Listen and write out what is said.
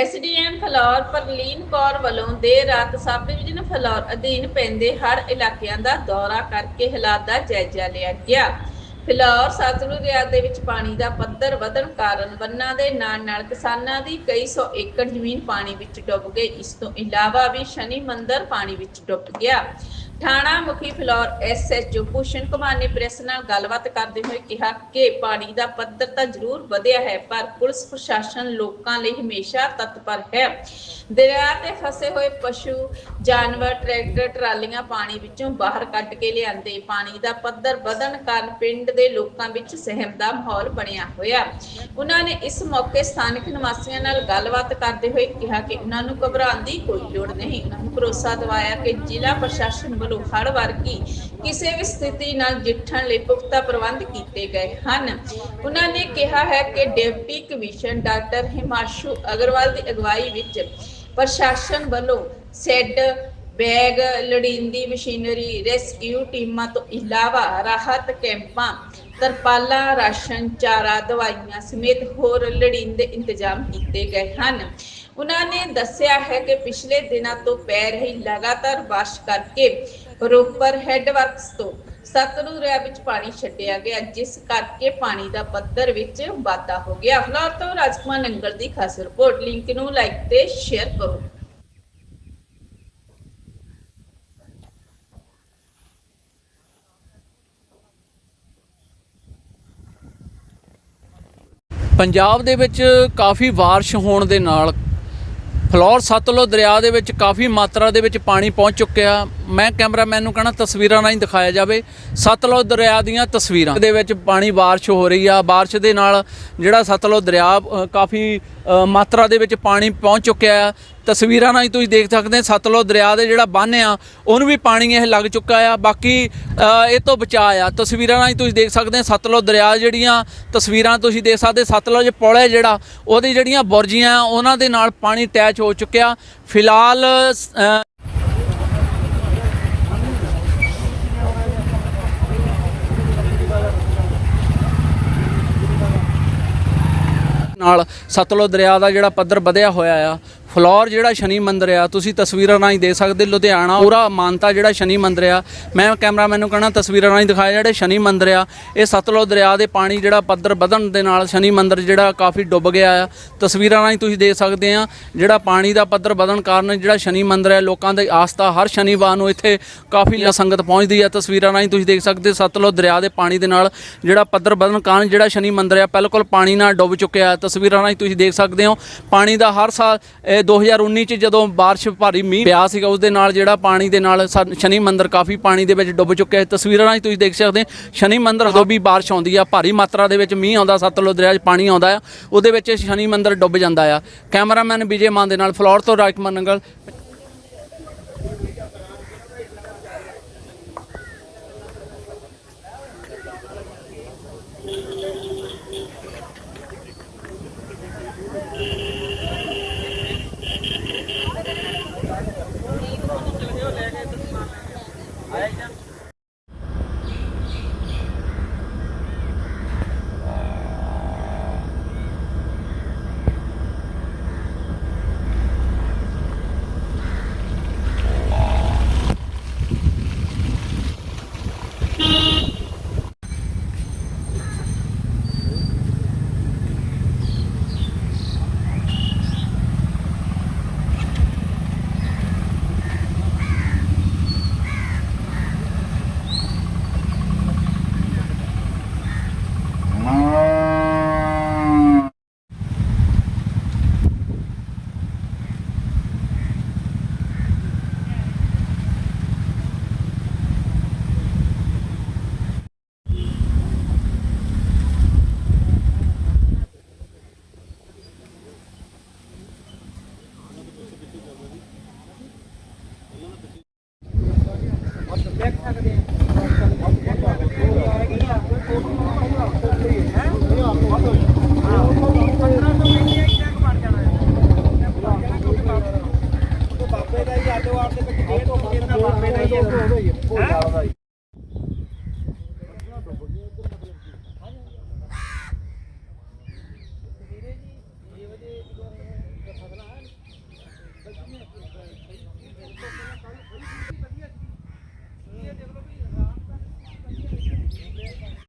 SDM flour Parleen Kaur ਵੱਲੋਂ ਦੇਰ ਰਾਤ ਸਬ ਡਿਵੀਜ਼ਨ ਫਲੌਰ ਅਧੀਨ ਪੈਂਦੇ ਹੜ੍ਹ ਇਲਾਕਿਆਂ ਦਾ ਦੌਰਾ ਕਰਕੇ ਹਾਲਾਤ ਦਾ ਜਾਇਜ਼ਾ ਲਿਆ ਗਿਆ। ਫਿਲੌਰ ਸਤਲੁਜ ਦਰਿਆ ਦੇ ਵਿੱਚ ਪਾਣੀ ਦਾ ਪੱਧਰ ਵਧਣ ਕਾਰਨ ਬੰਨਾਂ ਦੇ ਨਾਲ ਨਾਲ ਕਿਸਾਨਾਂ ਦੀ ਕਈ ਸੌ ਏਕੜ ਜ਼ਮੀਨ ਪਾਣੀ ਵਿੱਚ ਡੁੱਬ ਗਈ। ਇਸ ਤੋਂ ਇਲਾਵਾ ਵੀ ਸ਼ਨੀ ਮੰਦਰ ਪਾਣੀ ਵਿੱਚ ਡੁੱਬ ਗਿਆ। ਥਾਣਾ ਮੁਖੀ ਫਲੋਰ ਐਸਐਚਓ ਭੂਸ਼ਣ ਕੁਮਾਰ ਨੇ ਪ੍ਰੈਸ ਨਾਲ ਗੱਲਬਾਤ ਕਰਦੇ ਹੋਏ ਕਿਹਾ ਕਿ ਪਾਣੀ ਦਾ ਪੱਧਰ ਤਾਂ ਜ਼ਰੂਰ ਵਧਿਆ ਹੈ, ਪਰ ਪੁਲਿਸ ਪ੍ਰਸ਼ਾਸਨ ਲੋਕਾਂ ਲਈ ਹਮੇਸ਼ਾ ਤਤਪਰ ਹੈ। ਦਰਿਆ ਤੇ ਫਸੇ ਹੋਏ ਪਸ਼ੂ, ਜਾਨਵਰ, ਟਰੈਕਟਰ, ਟਰਾਲੀਆਂ ਪਾਣੀ ਵਿੱਚੋਂ ਬਾਹਰ ਕੱਢ ਕੇ ਲਿਆਂਦੇ। ਪਾਣੀ ਦਾ ਪੱਧਰ ਵਧਣ ਕਾਰਨ ਪਿੰਡ ਦੇ ਲੋਕਾਂ ਵਿੱਚ ਸਹਿਮ ਦਾ ਮਾਹੌਲ ਬਣਿਆ ਹੋਇਆ। ਉਹਨਾਂ ਨੇ ਇਸ ਮੌਕੇ ਸਥਾਨਕ ਨਿਵਾਸੀਆਂ ਨਾਲ ਗੱਲਬਾਤ ਕਰਦੇ ਹੋਏ ਕਿਹਾ ਕਿ ਉਹਨਾਂ ਨੂੰ ਘਬਰਾਉਣ ਦੀ ਕੋਈ ਲੋੜ ਨਹੀਂ। ਉਹਨਾਂ ਨੂੰ ਭਰੋਸਾ ਦਿਵਾਇਆ ਕਿ ਜ਼ਿਲ੍ਹਾ ਪ੍ਰਸ਼ਾਸਨ ਵੱਲੋਂ ਹਰ ਵਰਗੀ ਕਿਸੇ ਵੀ ਸਥਿਤੀ ਨਾਲ ਜਿੱਠਣ ਲਈ ਪੁਖਤਾ ਪ੍ਰਬੰਧ ਕੀਤੇ ਗਏ ਹਨ। ਉਹਨਾਂ ਨੇ ਕਿਹਾ ਹੈ ਕਿ deputy commission doctor Himanshu Agarwal ਦੀ ਅਗਵਾਈ ਵਿੱਚ ਪ੍ਰਸ਼ਾਸਨ ਵੱਲੋਂ ਸੈੱਡ ਬੈਗ ਲੜੀਂਦੀ ਮਸ਼ੀਨਰੀ ਰੈਸਕਿਊ ਟੀਮਾਂ ਤੋਂ ਇਲਾਵਾ ਰਾਹਤ ਕੈਂਪਾਂ, ਤਰਪਾਲਾਂ, ਰਾਸ਼ਨ, ਚਾਰਾ, ਦਵਾਈਆਂ ਸਮੇਤ ਹੋਰ ਲੜੀਂਦੇ ਇੰਤਜ਼ਾਮ ਕੀਤੇ ਗਏ ਹਨ। ਉਹਨਾਂ ਨੇ ਦੱਸਿਆ ਹੈ ਕਿ ਪਿਛਲੇ ਦਿਨਾਂ ਤੋਂ ਪੈ ਰਹੀ ਲਗਾਤਾਰ ਬਾਰਿਸ਼ ਕਰਕੇ ਰੋਪਰ ਹੈੱਡਵਰਕਸ ਤੋਂ ਸਤਲੁਜ ਦਰਿਆ ਵਿੱਚ ਪਾਣੀ ਛੱਡਿਆ ਗਿਆ, ਜਿਸ ਕਰਕੇ ਪਾਣੀ ਦਾ ਪੱਧਰ ਵਿੱਚ ਵਾਧਾ ਹੋ ਗਿਆ। ਫਲੋਰ ਤੋਂ ਰਾਜਕੁਮਾਰ ਨੰਗਲ ਦੀ ਖਾਸ ਰਿਪੋਰਟ, ਲਿੰਕ ਨੂੰ ਲਾਈਕ ਤੇ ਸ਼ੇਅਰ ਕਰੋ। ਪੰਜਾਬ ਦੇ ਵਿੱਚ ਕਾਫੀ ਬਾਰਿਸ਼ ਹੋਣ ਦੇ ਨਾਲ ਫਲੌਰ ਸਤਲੁਜ ਦਰਿਆ ਦੇ ਵਿੱਚ ਕਾਫੀ ਮਾਤਰਾ ਦੇ ਵਿੱਚ ਪਾਣੀ ਪਹੁੰਚ ਚੁੱਕਿਆ। ਮੈਂ ਕੈਮਰਾਮੈਨ ਨੂੰ ਕਹਣਾ ਤਸਵੀਰਾਂ ਰਾਹੀਂ ਦਿਖਾਇਆ ਜਾਵੇ। ਸਤਲੁਜ ਦਰਿਆ ਦੀਆਂ ਤਸਵੀਰਾਂ ਦੇ ਵਿੱਚ ਪਾਣੀ ਬਾਰਿਸ਼ ਹੋ ਰਹੀ ਆ। ਬਾਰਿਸ਼ ਦੇ ਨਾਲ ਜਿਹੜਾ ਸਤਲੁਜ ਦਰਿਆ ਕਾਫੀ ਮਾਤਰਾ ਦੇ ਵਿੱਚ ਪਾਣੀ ਪਹੁੰਚ ਚੁੱਕਿਆ ਆ। ਤਸਵੀਰਾਂ ਨਾਲ ਹੀ ਤੁਸੀਂ ਦੇਖ ਸਕਦੇ ਹੋ ਸਤਲੁਜ ਦਰਿਆ ਦੇ ਜਿਹੜਾ ਬੰਨ੍ਹ ਆ ਉਹਨੂੰ ਵੀ ਪਾਣੀ ਇਹ ਲੱਗ ਚੁੱਕਾ ਆ। ਬਾਕੀ ਇਹ ਤੋਂ ਬਚਾ ਆ। ਤਸਵੀਰਾਂ ਨਾਲ ਹੀ ਤੁਸੀਂ ਦੇਖ ਸਕਦੇ ਹੋ ਸਤਲੁਜ ਦਰਿਆ ਜਿਹੜੀਆਂ ਤਸਵੀਰਾਂ ਤੁਸੀਂ ਦੇਖ ਸਕਦੇ ਸਤਲੁਜ ਪੁਲ ਹੈ ਜਿਹੜਾ ਉਹਦੀ ਜਿਹੜੀਆਂ ਬੁਰਜੀਆਂ ਆ, ਉਹਨਾਂ ਦੇ ਨਾਲ ਪਾਣੀ ਅਟੈਚ ਹੋ ਚੁੱਕਿਆ। ਫਿਲਹਾਲ ਨਾਲ ਸਤਲੁਜ ਦਰਿਆ ਦਾ ਜਿਹੜਾ ਪੱਧਰ ਵਧਿਆ ਹੋਇਆ ਆ ਫਲੋਰ ਜਿਹੜਾ ਸ਼ਨੀ ਮੰਦਿਰ ਆ, ਤੁਸੀਂ ਤਸਵੀਰਾਂ ਰਾਹੀਂ ਹੀ ਦੇਖ ਸਕਦੇ, ਲੁਧਿਆਣਾ ਪੂਰਾ ਮਾਨਤਾ ਜਿਹੜਾ ਸ਼ਨੀ ਮੰਦਿਰ ਆ। ਮੈਂ ਕੈਮਰਾਮੈਨ ਨੂੰ ਕਹਣਾ, ਤਸਵੀਰਾਂ ਰਾਹੀਂ ਦਿਖਾਇਆ ਜਿਹੜੇ ਸ਼ਨੀ ਮੰਦਿਰ ਆ, ਇਹ ਸਤਲੁਜ ਦਰਿਆ ਦੇ ਪਾਣੀ ਜਿਹੜਾ ਪੱਧਰ ਵਧਣ ਦੇ ਨਾਲ ਸ਼ਨੀ ਮੰਦਿਰ ਜਿਹੜਾ ਕਾਫੀ ਡੁੱਬ ਗਿਆ ਆ। ਤਸਵੀਰਾਂ ਰਾਹੀਂ ਤੁਸੀਂ ਦੇਖ ਸਕਦੇ ਆ, ਜਿਹੜਾ ਪਾਣੀ ਦਾ ਪੱਧਰ ਵਧਣ ਕਾਰਨ ਜਿਹੜਾ ਸ਼ਨੀ ਮੰਦਿਰ ਹੈ ਲੋਕਾਂ ਦੀ ਆਸਥਾ ਹਰ ਸ਼ਨੀਵਾਰ ਨੂੰ ਇੱਥੇ ਕਾਫੀ ਸੰਗਤ ਪਹੁੰਚਦੀ ਆ। ਤਸਵੀਰਾਂ ਰਾਹੀਂ ਤੁਸੀਂ ਦੇਖ ਸਕਦੇ, ਸਤਲੁਜ ਦਰਿਆ ਦੇ ਪਾਣੀ ਦੇ ਨਾਲ ਜਿਹੜਾ ਪੱਧਰ ਵਧਣ ਕਾਰਨ ਜਿਹੜਾ ਸ਼ਨੀ ਮੰਦਿਰ ਆ, ਬਿਲਕੁਲ ਪਾਣੀ ਨਾਲ ਡੁੱਬ ਚੁੱਕਿਆ। ਤਸਵੀਰਾਂ ਰਾਹੀਂ ਤੁਸੀਂ ਦੇਖ ਸਕਦੇ ਹੋ, ਪਾਣੀ ਦਾ ਹਰ ਸਾਲ ਇਹ 2019 ਚ ਜਦੋਂ ਬਾਰਿਸ਼ ਭਾਰੀ ਮੀਂਹ ਪਿਆ ਸੀਗਾ ਉਸ ਦੇ ਨਾਲ ਜਿਹੜਾ ਪਾਣੀ ਦੇ ਨਾਲ ਸਾ- ਸ਼ਨੀ ਮੰਦਰ ਕਾਫੀ ਪਾਣੀ ਦੇ ਵਿੱਚ ਡੁੱਬ ਚੁੱਕਿਆ ਹੈ। ਤਸਵੀਰਾਂ ਨਾਲ ਤੁਸੀਂ ਦੇਖ ਸਕਦੇ ਹੋ, ਸ਼ਨੀ ਮੰਦਰ ਜਦੋਂ ਵੀ ਬਾਰਿਸ਼ ਆਉਂਦੀ ਆ, ਭਾਰੀ ਮਾਤਰਾ ਦੇ ਵਿੱਚ ਮੀਂਹ ਆਉਂਦਾ, ਸਤਲੁਜ ਦਰਿਆ 'ਚ ਪਾਣੀ ਆਉਂਦਾ ਆ, ਉਹਦੇ ਵਿੱਚ ਸ਼ਨੀ ਮੰਦਰ ਡੁੱਬ ਜਾਂਦਾ ਆ। ਕੈਮਰਾਮੈਨ ਵਿਜੇ ਮਾਨ ਦੇ ਨਾਲ ਫਲੋਰ ਤੋਂ ਰਾਜਕੁਮਾਰ ਨੰਗਲ ਬਾਬੇ ਦਾ ਹੀ ਆਦੋ ਆਪ ਦੇ ਵਿੱਚ ਡੇਢ ਤੋਂ ਮੁੰਡੇ ਦਾ ਬਾਬੇ ਦਾ ਹੀ ਹੈ